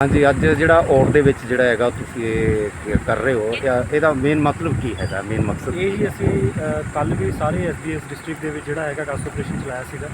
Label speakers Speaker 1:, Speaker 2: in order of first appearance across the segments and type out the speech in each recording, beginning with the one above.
Speaker 1: ਹਾਂਜੀ ਅੱਜ ਜਿਹੜਾ ਔਰ ਦੇ ਵਿੱਚ ਜਿਹੜਾ ਹੈਗਾ ਤੁਸੀਂ ਇਹ ਕਰ ਰਹੇ ਹੋ? ਇਹਦਾ ਮੇਨ ਮਤਲਬ ਕੀ ਹੈਗਾ? ਮੇਨ ਮਕਸਦ
Speaker 2: ਇਹ ਹੀ? ਅਸੀਂ ਕੱਲ ਵੀ ਸਾਰੇ ਐਸਬੀਐਸ ਡਿਸਟ੍ਰਿਕਟ ਦੇ ਵਿੱਚ ਜਿਹੜਾ ਹੈਗਾ ਗੈਸ ਆਪਰੇਸ਼ਨ ਚਲਾਇਆ ਸੀਗਾ।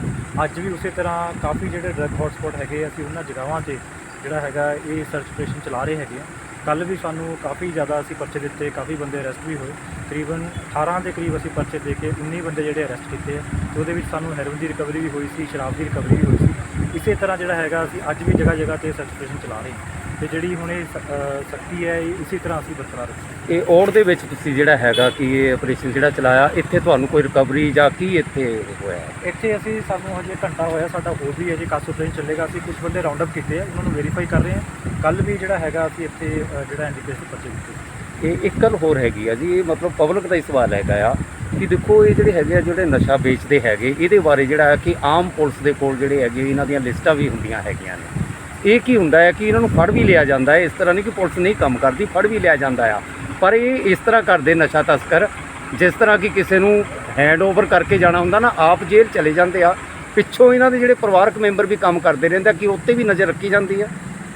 Speaker 2: ਅੱਜ ਵੀ ਉਸੇ ਤਰ੍ਹਾਂ ਕਾਫੀ ਜਿਹੜੇ ਡਰੱਗ ਹੌਟਸਪੌਟ ਹੈਗੇ ਅਸੀਂ ਉਹਨਾਂ ਜਗ੍ਹਾਵਾਂ ਤੇ ਜਿਹੜਾ ਹੈਗਾ ਇਹ ਸਰਚ ਆਪਰੇਸ਼ਨ ਚਲਾ ਰਹੇ ਹੈਗੇ ਆ। ਕੱਲ ਵੀ ਸਾਨੂੰ ਕਾਫੀ ਜ਼ਿਆਦਾ ਅਸੀਂ ਪਰਚੇ ਦਿੱਤੇ, ਕਾਫੀ ਬੰਦੇ ਅਰੈਸਟ ਵੀ ਹੋਏ। ਤਕਰੀਬਨ 18 ਦੇ ਕਰੀਬ ਅਸੀਂ ਪਰਚੇ ਦੇ ਕੇ 19 ਬੰਦੇ ਜਿਹੜੇ ਅਰੈਸਟ ਕੀਤੇ ਆ, ਤੇ ਉਹਦੇ ਵਿੱਚ ਸਾਨੂੰ ਹੈਰੋਇਨ ਦੀ ਰਿਕਵਰੀ ਵੀ ਹੋਈ ਸੀ, ਸ਼ਰਾਬ ਦੀ ਰਿਕਵਰੀ ਵੀ ਹੋਈ ਸੀ। ਇਸੇ ਤਰ੍ਹਾਂ ਜਿਹੜਾ ਹੈਗਾ ਅਸੀਂ ਅੱਜ ਵੀ ਜਗ੍ਹਾ ਜਗ੍ਹਾ ਤੇ ਸਰਚ ਆਪਰੇਸ਼ਨ ਚਲਾ ਰਹੇ ਹਾਂ। ਤੇ ਜਿਹੜੀ ਹੁਣ ਇਹ ਸਖਤੀ ਹੈ ਇਹ ਇਸੇ ਤਰ੍ਹਾਂ ਅਸੀਂ ਬਰਕਰਾਰ ਰੱਖਾਂਗੇ
Speaker 1: ਇਹ ਔਰ ਦੇ ਵਿੱਚ ਤੁਸੀਂ ਜਿਹੜਾ ਹੈਗਾ ਕਿ ਇਹ ਆਪਰੇਸ਼ਨ ਜਿਹੜਾ ਚਲਾਇਆ ਇੱਥੇ ਤੁਹਾਨੂੰ ਕੋਈ ਰਿਕਵਰੀ ਜਾਂ ਕੀ ਇੱਥੇ ਹੋਇਆ?
Speaker 2: ਇੱਥੇ ਅਸੀਂ ਸਾਨੂੰ ਹਜੇ ਘੰਟਾ ਹੋਇਆ ਸਾਡਾ ਹੋਰ ਵੀ ਅਜੇ ਕਾਸੋ ਟ੍ਰੇਨ ਚੱਲੇਗਾ। ਅਸੀਂ ਕੁਝ ਬੰਦੇ ਰਾਉਂਡ ਅਪ ਕੀਤੇ ਆ ਉਹਨਾਂ ਨੂੰ ਵੈਰੀਫਾਈ ਕਰ ਰਹੇ ਹਾਂ। ਕੱਲ ਵੀ ਜਿਹੜਾ ਹੈਗਾ ਅਸੀਂ ਇੱਥੇ ਅ, ਜਿਹੜਾ ਇੰਡੀਕੇਸ਼ਨ ਪਰਚੇ ਦਿੱਤੇ।
Speaker 1: ਇਹ ਇੱਕ ਗੱਲ ਹੋਰ ਹੈਗੀ ਆ ਜੀ ਇਹ ਮਤਲਬ ਪਬਲਿਕ ਦਾ ਹੀ ਸਵਾਲ ਹੈਗਾ ਆ ਕਿ ਦੇਖੋ ਇਹ ਜਿਹੜੇ ਹੈਗੇ ਆ ਜਿਹੜੇ ਨਸ਼ਾ ਵੇਚਦੇ ਹੈਗੇ ਇਹਦੇ ਬਾਰੇ ਜਿਹੜਾ ਹੈ ਕਿ ਆਮ ਪੁਲਿਸ ਦੇ ਕੋਲ ਜਿਹੜੇ ਹੈਗੇ ਇਹਨਾਂ ਦੀਆਂ ਲਿਸਟਾਂ ਵੀ ਹੁੰਦੀਆਂ ਹੈਗੀਆਂ ਨੇ। ਇਹ ਕੀ ਹੁੰਦਾ ਹੈ ਕਿ ਇਹਨਾਂ ਨੂੰ ਫੜ ਵੀ ਲਿਆ ਜਾਂਦਾ ਹੈ, ਇਸ ਤਰ੍ਹਾਂ ਨਹੀਂ ਕਿ ਪੁਲਿਸ ਨਹੀਂ ਕੰਮ ਕਰਦੀ, ਫੜ ਵੀ ਲਿਆ ਜਾਂਦਾ ਆ। ਪਰ ਇਹ ਇਸ ਤਰ੍ਹਾਂ ਕਰਦੇ ਨਸ਼ਾ ਤਸਕਰ, ਜਿਸ ਤਰ੍ਹਾਂ ਕਿ ਕਿਸੇ ਨੂੰ ਹੈਂਡ ਓਵਰ ਕਰਕੇ ਜਾਣਾ ਹੁੰਦਾ ਨਾ, ਆਪ ਜੇਲ੍ਹ ਚਲੇ ਜਾਂਦੇ ਆ। ਪਿੱਛੋਂ ਇਹਨਾਂ ਦੇ ਜਿਹੜੇ ਪਰਿਵਾਰਕ ਮੈਂਬਰ ਵੀ ਕੰਮ ਕਰਦੇ ਰਹਿੰਦੇ ਕਿ ਉੱਤੇ ਵੀ ਨਜ਼ਰ ਰੱਖੀ ਜਾਂਦੀ ਆ।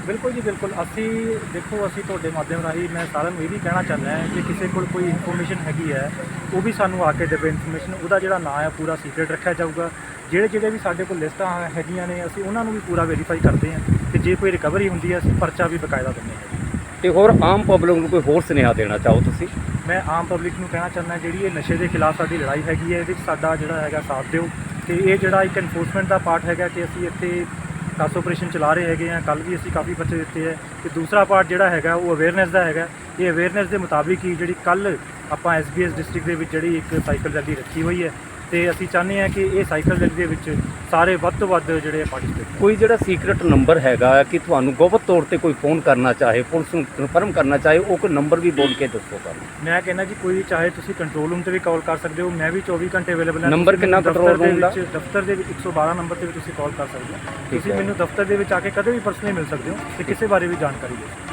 Speaker 2: ਬਿਲਕੁਲ ਜੀ, ਬਿਲਕੁਲ। ਅਸੀਂ ਦੇਖੋ, ਅਸੀਂ ਤੁਹਾਡੇ ਮਾਧਿਅਮ ਰਾਹੀਂ, ਮੈਂ ਸਾਰਿਆਂ ਨੂੰ ਇਹ ਵੀ ਕਹਿਣਾ ਚਾਹੁੰਦਾ ਹਾਂ ਕਿ ਕਿਸੇ ਕੋਲ ਕੋਈ ਇਨਫੋਰਮੇਸ਼ਨ ਹੈਗੀ ਹੈ, ਉਹ ਵੀ ਸਾਨੂੰ ਆ ਕੇ ਦੇਵੇ ਇਨਫੋਰਮੇਸ਼ਨ ਉਹਦਾ ਜਿਹੜਾ ਨਾਂ ਹੈ ਪੂਰਾ ਸੀਕ੍ਰੀਟ ਰੱਖਿਆ ਜਾਊਗਾ। ਜਿਹੜੇ ਜਿਹੜੇ ਵੀ ਸਾਡੇ ਕੋਲ ਲਿਸਟਾਂ ਹੈਗੀਆਂ ਨੇ ਅਸੀਂ ਉਹਨਾਂ ਨੂੰ ਵੀ ਪੂਰਾ ਵੈਰੀਫਾਈ ਕਰਦੇ ਹਾਂ ਤੇ ਜੇ ਕੋਈ ਰਿਕਵਰੀ ਹੁੰਦੀ ਹੈ ਅਸੀਂ ਪਰਚਾ ਵੀ ਬਕਾਇਦਾ ਦਿੰਦੇ ਹਾਂ।
Speaker 1: ਤੇ ਹੋਰ ਆਮ ਪਬਲਿਕ ਨੂੰ ਕੋਈ ਹੋਰ ਸੁਨੇਹਾ ਦੇਣਾ ਚਾਹੋ ਤੁਸੀਂ?
Speaker 2: ਮੈਂ ਆਮ ਪਬਲਿਕ ਨੂੰ ਕਹਿਣਾ ਚਾਹੁੰਦਾ ਜਿਹੜੀ ਇਹ ਨਸ਼ੇ ਦੇ ਖਿਲਾਫ ਸਾਡੀ ਲੜਾਈ ਹੈਗੀ ਹੈ ਇਹਦੇ ਵਿੱਚ ਸਾਡਾ ਜਿਹੜਾ ਹੈਗਾ ਸਾਥ ਦਿਓ। ਤੇ ਇਹ ਜਿਹੜਾ ਇੱਕ ਐਨਫੋਰਸਮੈਂਟ ਦਾ ਪਾਰਟ ਹੈਗਾ ਕਿ ਅਸੀਂ ਇੱਥੇ ਕਾਸ ਆਪਰੇਸ਼ਨ ਚਲਾ ਰਹੇ ਹੈਗੇ ਆ ਕੱਲ ਵੀ ਅਸੀਂ ਕਾਫੀ ਬੱਚੇ ਦਿੱਤੇ ਹੈ। ਤੇ ਦੂਸਰਾ ਪਾਰਟ ਜਿਹੜਾ ਹੈਗਾ ਉਹ ਅਵੇਅਰਨੈਸ ਦਾ ਹੈਗਾ। ਇਹ ਅਵੇਅਰਨੈਸ ਦੇ ਮੁਤਾਬਿਕ ਹੀ ਜਿਹੜੀ ਕੱਲ ਆਪਾਂ ਐਸਬੀਐਸ ਡਿਸਟ੍ਰਿਕਟ ਦੇ ਵਿੱਚ ਜਿਹੜੀ ਇੱਕ ਸਾਈਕਲ ਰੈਲੀ ਰੱਖੀ ਹੋਈ ਹੈ ਤੇ ਅਸੀਂ ਚਾਹੁੰਦੇ ਹਾਂ ਕਿ ਇਹ ਸਾਈਕਲ ਰੈਲੀ ਦੇ ਵਿੱਚ ਸਾਰੇ ਵੱਧ ਤੋਂ ਵੱਧ ਜਿਹੜੇ ਪਾਰਟਿਸਿਪੇਟ
Speaker 1: ਕੋਈ ਜਿਹੜਾ ਸੀਕ੍ਰੀਟ ਨੰਬਰ ਹੈਗਾ ਕਿ ਤੁਹਾਨੂੰ ਗੁਪਤ ਤੌਰ ਤੇ ਕੋਈ ਫੋਨ ਕਰਨਾ ਚਾਹੇ ਪੁਲਿਸ ਨੂੰ ਕਨਫਰਮ ਕਰਨਾ ਚਾਹੇ ਉਹ ਕੋਈ ਨੰਬਰ ਵੀ ਬੋਲ ਕੇ ਦੱਸੋ ਸਾਨੂੰ
Speaker 2: ਮੈਂ ਕਹਿੰਦਾ ਜੀ ਕੋਈ ਚਾਹੇ ਤੁਸੀਂ ਕੰਟਰੋਲ ਰੂਮ ਤੇ ਵੀ ਕਾਲ ਕਰ ਸਕਦੇ ਹੋ। ਮੈਂ ਵੀ 24 ਘੰਟੇ ਅਵੇਲੇਬਲ ਹਾਂ।
Speaker 1: ਨੰਬਰ ਕਿੰਨਾ control
Speaker 2: ਦਫ਼ਤਰ ਦੇ ਦਫ਼ਤਰ ਦੇ ਵਿੱਚ 112 ਨੰਬਰ ਤੇ ਵੀ ਤੁਸੀਂ ਕਾਲ ਕਰ ਸਕਦੇ ਹੋ। ਤੁਸੀਂ। ਮੈਨੂੰ ਦਫ਼ਤਰ ਦੇ ਵਿੱਚ ਆ ਕੇ ਕਦੇ ਵੀ ਪਰਸਨਲੀ ਮਿਲ ਸਕਦੇ ਹੋ ਤੇ ਕਿਸੇ ਬਾਰੇ ਵੀ ਜਾਣਕਾਰੀ ਦੇ